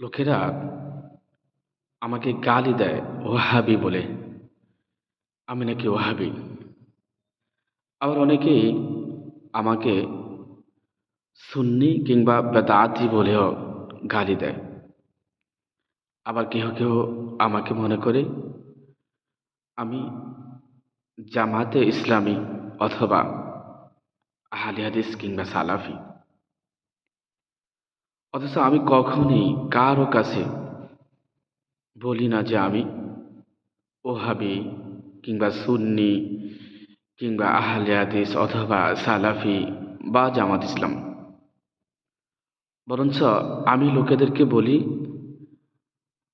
লোকেরা আমাকে গালি দেয় ওহাবি বলে। আমি নাকি ওহাবি। আবার অনেকেই আমাকে সুন্নি কিংবা বেদাতি বলেও গালি দেয়। আবার কেহ কেহ আমাকে মনে করে, আমি জামাতে ইসলামী অথবা আহলে হাদিস কিংবা সালাফি। অথচ আমি কখনই কারও কাছে বলি না যে আমি ওহাবি কিংবা সুন্নি কিংবা আহলে হাদিস অথবা সালাফি বা জামাত ইসলাম। বরঞ্চ আমি লোকেদেরকে বলি,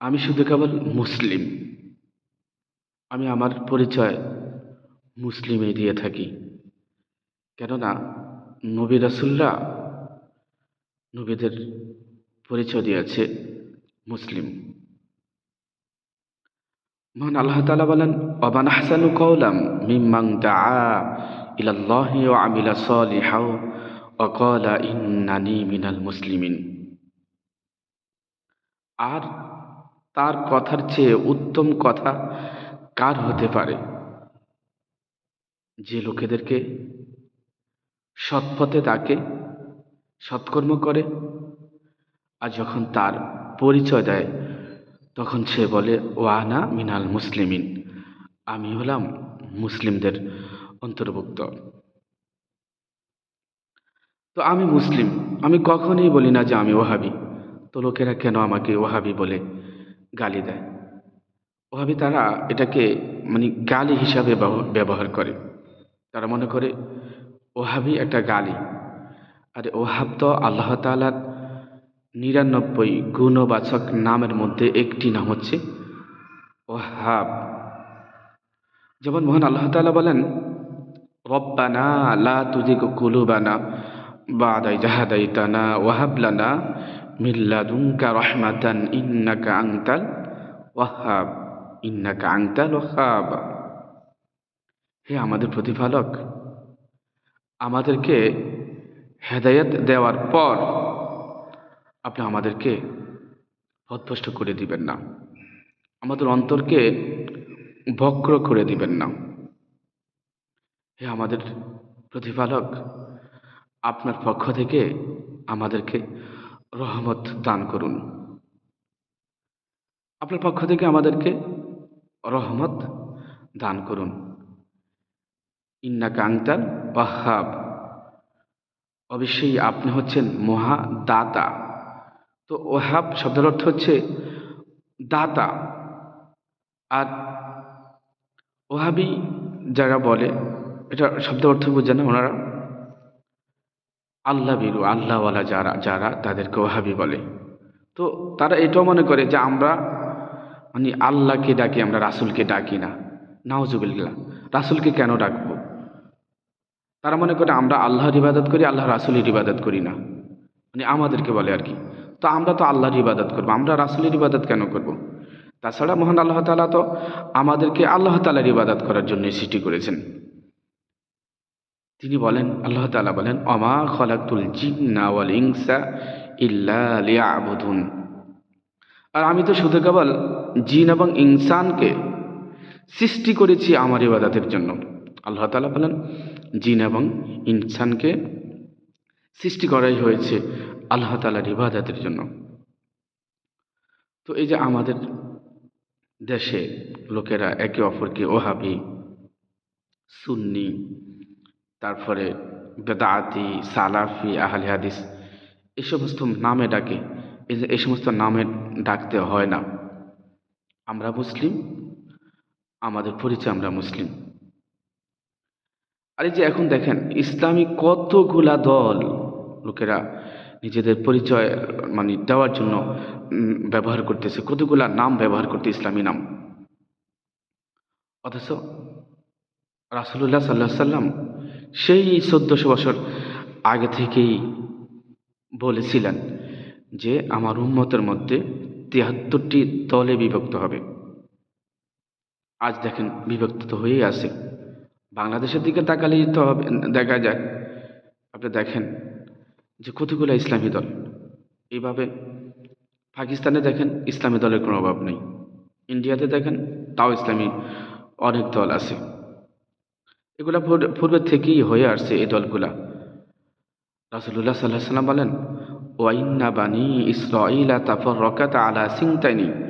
আমি শুধু কেবল মুসলিম। আমি আমার পরিচয় মুসলিমে দিয়ে থাকি। কেননা নবী রাসুল্লাহ নবীদের পরিচয় দিয়েছে মুসলিম। মহান আল্লাহ তালা বলেন অবান হাসানু কৌলাম মিম্মাং দা আমিলা মিনাল মুসলিমিন। আর তার কথার চেয়ে উত্তম কথা কার হতে পারে? যে লোকেদেরকে সৎপথে তাকে সৎকর্ম করে আর যখন তার পরিচয় দেয়, তখন সে বলে ওয়ানা মিনাল মুসলিমিন। আমি হলাম মুসলিমদের অন্তর্ভুক্ত। তো আমি মুসলিম, আমি কখনোই বলি না যে আমি ওহাবি। তো লোকেরা কেন আমাকে ওহাবি বলে গালি দেয়? ওহাবি তারা এটাকে মানে গালি হিসাবে ব্যবহার করে। তারা মনে করে, ওহাবি একটা গালি। আর ওহাব তো আল্লাহ তালার নিরানব্বই গুণবাচক নামের মধ্যে একটি নাম হচ্ছে ওহাব। যেমন মহান আল্লাহ তালা বলেন, রব্বানা লা তুজিক কুলুবানা বাদাই জাহাদাইতানা ওয়াহাবলানা মিল্লাদুনকা রহমাতান ইন্নাকা আংতাল ওয়াহাব। ইন্নাকা আংতাল ওয়াহাব। হে আমাদের প্রতিপালক, আমাদেরকে হেদায়ত দেওয়ার পর আপনি আমাদেরকে পথভ্রষ্ট করে দিবেন না। আমাদের অন্তরকে বক্র করে দিবেন না। হে আমাদের প্রতিপালক, আপনার পক্ষ থেকে আমাদেরকে রহমত দান করুন। আপনার পক্ষ থেকে আমাদেরকে রহমত দান করুন। ইন্না কাংতাল ওয়াহাব। অবশ্যই আপনি হচ্ছেন মহা দাতা। তো ওহাব শব্দের অর্থ হচ্ছে দাতা। আর ওহাবি যারা বলে, এটা শব্দের অর্থ বোঝে ওনারা। আল্লাহ বিরু, আল্লাহওয়ালা যারা যারা তাদেরকে ওহাবি বলে। তো তারা এটাও মনে করে যে আমরা মানে আল্লাহকে ডাকি, আমরা রাসুলকে ডাকি না। নাওজুবিল্লা রাসুলকে কেন ডাকবো? তারা মনে করে আমরা আল্লাহর ইবাদত করি আল্লাহ রাসুলের ইবাদত করি না। মানে আমাদেরকে বলে আর কি। তো আমরা তো আল্লাহর ইবাদত করব, আমরা রাসুলের ইবাদত কেন করব। তাছাড়া মহান আল্লাহ তালা তো আমাদেরকে আল্লাহ তালার ইবাদত করার জন্য সৃষ্টি করেছেন। তিনি বলেন, আল্লাহ তালা বলেন অমা খলাকুল জিন্না ওয়াল ইংসা ইল্লা আর আমি তো শুধু কেবল জিন এবং ইনসানকে সৃষ্টি করেছি আমার ইবাদতের জন্য। আল্লাহ তালা বলেন জিন এবং ইনসানকে সৃষ্টি করাই হয়েছে আল্লাহ তালার ইবাদতের জন্য। তো এই যে আমাদের দেশে লোকেরা একে অপরকে ওহাবি, সুন্নি, তারপরে বেদাতি, সালাফি, আহলে হাদিস এই সমস্ত নামে ডাকে। এই সমস্ত নামে ডাকতে হয় না। আমরা মুসলিম, আমাদের পরিচয় আমরা মুসলিম। আর এই যে এখন দেখেন, ইসলামী কতগুলা দল লোকেরা নিজেদের পরিচয় মানে দেওয়ার জন্য ব্যবহার করতেছে, কতগুলা নাম ব্যবহার করতে ইসলামী নাম। অথচ রাসুল্লাহ সাল্লাহ সাল্লাম সেই চোদ্দশো বছর আগে থেকেই বলেছিলেন যে আমার উন্মতের মধ্যে তিয়াত্তরটি দলে বিভক্ত হবে। আজ দেখেন বিভক্ত তো হয়েই আছে। বাংলাদেশের দিকে তাকালেই তো দেখা যায় আপনি দেখেন যে কতগুলো ইসলামী দল। এইভাবে পাকিস্তানে দেখেন ইসলামী দলের কোনো অভাব নেই। ইন্ডিয়াতে দেখেন তাও ইসলামী অনেক দল আছে। এগুলা পূর- পূর্বে থেকেই হয়ে আসছে এই দলগুলা। রাসুলুল্লাহ সাল্লাহ সাল্লাম বলেন ওয়াইন্না বানি ইসরাইলা তাফর রকাত আলা সিংতানি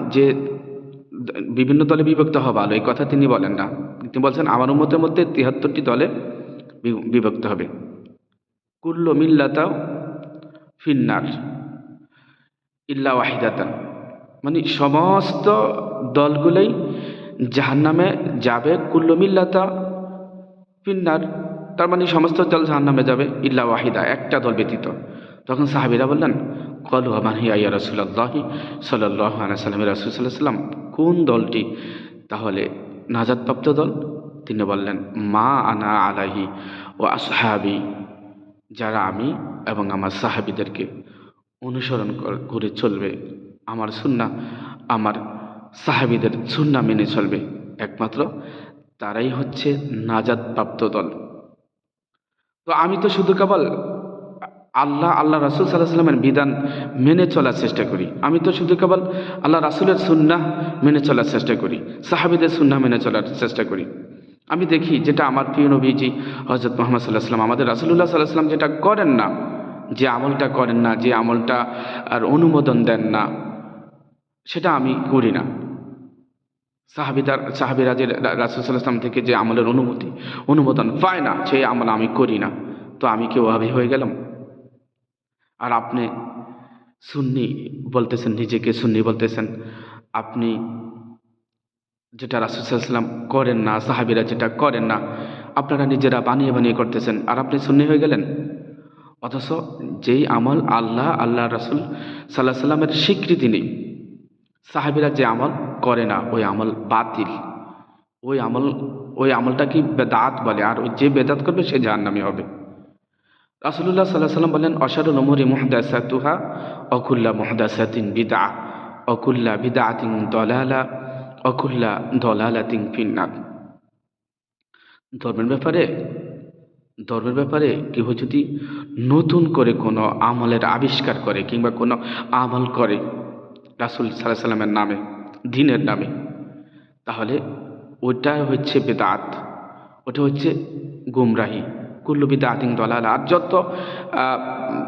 যে বিভিন্ন দলে বিভক্ত হওয়া ভালো, এই কথা তিনি বলেন না। তিনি বলছেন, আমার উম্মতের মধ্যে তিহাত্তরটি দলে বিভক্ত হবে। কুল্ল মিল্লাতাও ফিন্নার ইল্লা ওয়াহিদাতান। মানে সমস্ত দলগুলোই জাহান্নামে যাবে, কুল্লু মিল্লাতা ফিন্নার, তার মানে সমস্ত দল জাহান্নামে যাবে, ইল্লা ওয়াহিদা, একটা দল ব্যতীত। তখন সাহাবিরা বললেন, কলু আমার হিয়া ইয়া রসুল্লাহি সাল্লাহ সাল্লাম রসুল কোন দলটি? তাহলে নাজাদপ্রাপ্ত দল? তিনি বললেন, মা আনা আলাহি ও আসহাবি, যারা আমি এবং আমার সাহাবিদেরকে অনুসরণ করে চলবে। আমার সুন্না আমার সাহাবিদের সুন্না মেনে চলবে। একমাত্র তারাই হচ্ছে নাজাদপ্রাপ্ত দল। তো আমি তো শুধু কেবল আল্লাহ আল্লাহ রাসুল সাল্লাহ সাল্লামের বিধান মেনে চলার চেষ্টা করি। আমি তো শুধু কেবল আল্লাহ রাসুলের সুন্না মেনে চলার চেষ্টা করি, সাহাবিদের সুন্না মেনে চলার চেষ্টা করি। আমি দেখি যেটা আমার প্রিয় নবীজি হজরত মোহাম্মদ সাল্লাহ সাল্লাম আমাদের রাসুল্লাহ সাল্লাহ সাল্লাম যেটা করেন না, যে আমলটা করেন না, যে আমলটা আর অনুমোদন দেন না, সেটা আমি করি না। সাহাবিদার, সাহাবিরা যে রাসুল সাল্লাহ সাল্লাম থেকে যে আমলের অনুমতি, অনুমোদন পায় না, সেই আমল আমি করি না। তো আমি কেউ আবি হয়ে গেলাম? আর আপনি সুন্নি বলতেছেন, নিজেকে সুন্নি বলতেছেন। আপনি যেটা রাসুসাল্লাম করেন না, সাহাবিরা যেটা করেন না, আপনারা নিজেরা বানিয়ে বানিয়ে করতেছেন। আর আপনি সুন্নি হয়ে গেলেন। অথচ যেই আমল আল্লাহ আল্লাহ রাসুল সাল্লাহ সাল্লামের স্বীকৃতি নেই। সাহাবিরা যে আমল করে না, ওই আমল বাতিল। ওই আমল, ওই আমলটা কি বেদাত বলে, আর ওই যে বেদাত করবে সে জাহান্নামী হবে। রাসুল্লাহ সাল্লাহ সাল্লাম বলেন অসারুল নমরি মুহদাসাতুহা, অকুল্লা মুহদাসাতিন বিদা অকুল্লা বিদাতিন দলালা, অকুল্লা দলালাতিন ফিন্নার। ধর্মের ব্যাপারে ধর্মের ব্যাপারে কেউ যদি নতুন করে কোনো আমলের আবিষ্কার করে কিংবা কোনো আমল করে রাসুল সাল্লাহ সাল্লামের নামে, দিনের নামে, তাহলে ওটা হচ্ছে বেদাত ওটা হচ্ছে গুমরাহি। কুল্লু বিদাতিং দলালা। আর যত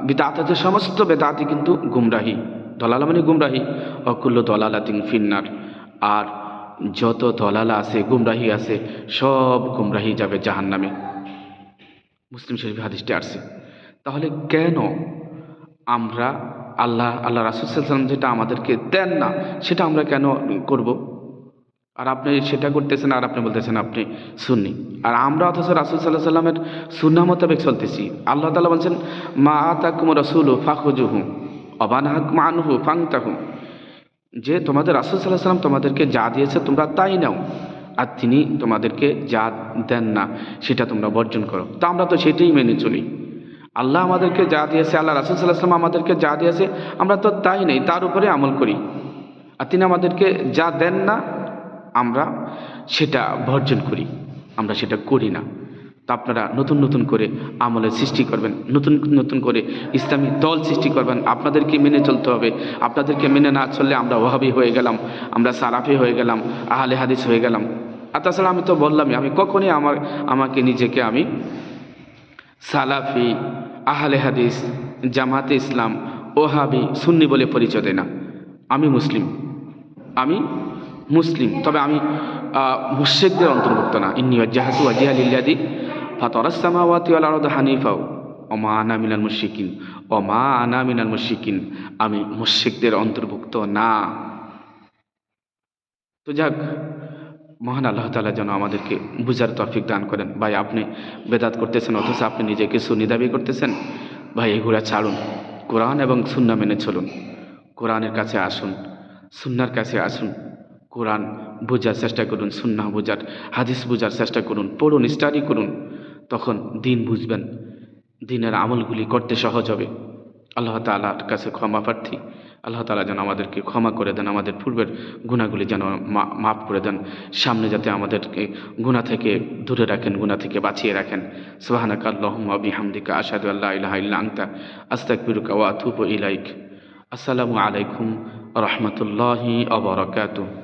বিদাত আছে, সমস্ত বেদাতি কিন্তু গুমরাহি। দলালা মানে গুমরাহি। অকুল্ল দলালাতিং ফিন্নার। আর যত দলালা আছে, গুমরাহি আছে, সব গুমরাহি যাবে জাহান নামে মুসলিম শরীফ হাদিসটি আসছে। তাহলে কেন আমরা আল্লাহ আল্লাহ রাসুসাল্লাম যেটা আমাদেরকে দেন না, সেটা আমরা কেন করব? আর আপনি সেটা করতেছেন আর আপনি বলতেছেন আপনি সুন্নি। আর আমরা অথচ রাসুল সাল্লাহ সাল্লামের সুন্না মোতাবেক চলতেছি। আল্লাহ তালা বলছেন, মা আতাকুম রসুল ফাখুজুহু অবানাহাক মানুহু ফাংতাহু। যে তোমাদের রাসুল সাল্লাহ সাল্লাম তোমাদেরকে যা দিয়েছে তোমরা তাই নাও, আর তিনি তোমাদেরকে যা দেন না, সেটা তোমরা বর্জন করো। তা আমরা তো সেটাই মেনে চলি। আল্লাহ আমাদেরকে যা দিয়েছে, আল্লাহ রাসুল সাল্লাহ সাল্লাম আমাদেরকে যা দিয়েছে, আমরা তো তাই নেই, তার উপরে আমল করি। আর তিনি আমাদেরকে যা দেন না আমরা সেটা বর্জন করি, আমরা সেটা করি না। তা আপনারা নতুন নতুন করে আমলের সৃষ্টি করবেন, নতুন নতুন করে ইসলামী দল সৃষ্টি করবেন, আপনাদেরকে মেনে চলতে হবে, আপনাদেরকে মেনে না চললে আমরা ওহাবি হয়ে গেলাম, আমরা সারাফি হয়ে গেলাম, আহলে হাদিস হয়ে গেলাম। আর তাছাড়া আমি তো বললামই, আমি কখনই আমার, আমাকে নিজেকে আমি সালাফি, আহলে হাদিস, জামাতে ইসলাম, ওহাবি, সুন্নি বলে পরিচয় দেয় না। আমি মুসলিম, আমি মুসলিম। তবে আমি মুশেকদের অন্তর্ভুক্ত না। ইন্নি জাহাতু আজিহালিল্লাদি ফাতরাসামাওয়াতি ওয়াল আরদ হানিফাও। অমা আনা মিনাল মুশিকিন অমা আনা মিনাল মুশিকিন আমি মুশেকদের অন্তর্ভুক্ত না। তো যাক, মহান আল্লাহ তালা যেন আমাদেরকে বুঝার তফিক দান করেন। ভাই, আপনি বেদাত করতেছেন, অথচ আপনি নিজেকে সুন্নি দাবি করতেছেন। ভাই এগুলা ছাড়ুন। কোরআন এবং সুন্না মেনে চলুন। কোরআনের কাছে আসুন, সুন্নার কাছে আসুন। কোরআন বোঝার চেষ্টা করুন সুন্না বোঝার, হাদিস বোঝার চেষ্টা করুন, পড়ুন স্টাডি করুন, তখন দিন বুঝবেন। দিনের আমলগুলি করতে সহজ হবে। আল্লাহ তালার কাছে ক্ষমা প্রার্থী। আল্লাহ তালা যেন আমাদেরকে ক্ষমা করে দেন, আমাদের পূর্বের গুণাগুলি যেন মাফ করে দেন, সামনে যাতে আমাদেরকে গুণা থেকে দূরে রাখেন গুণা থেকে বাঁচিয়ে রাখেন। সোহানাক আল্লাহম বিহামদিকা আসাদু আল্লাহ ইলাহা আংতা আস্তাকবিরুকা ওয়া আতুবু ইলাইক। আসসালামু আলাইকুম রহমতুল্লাহি আবরাকাতুহ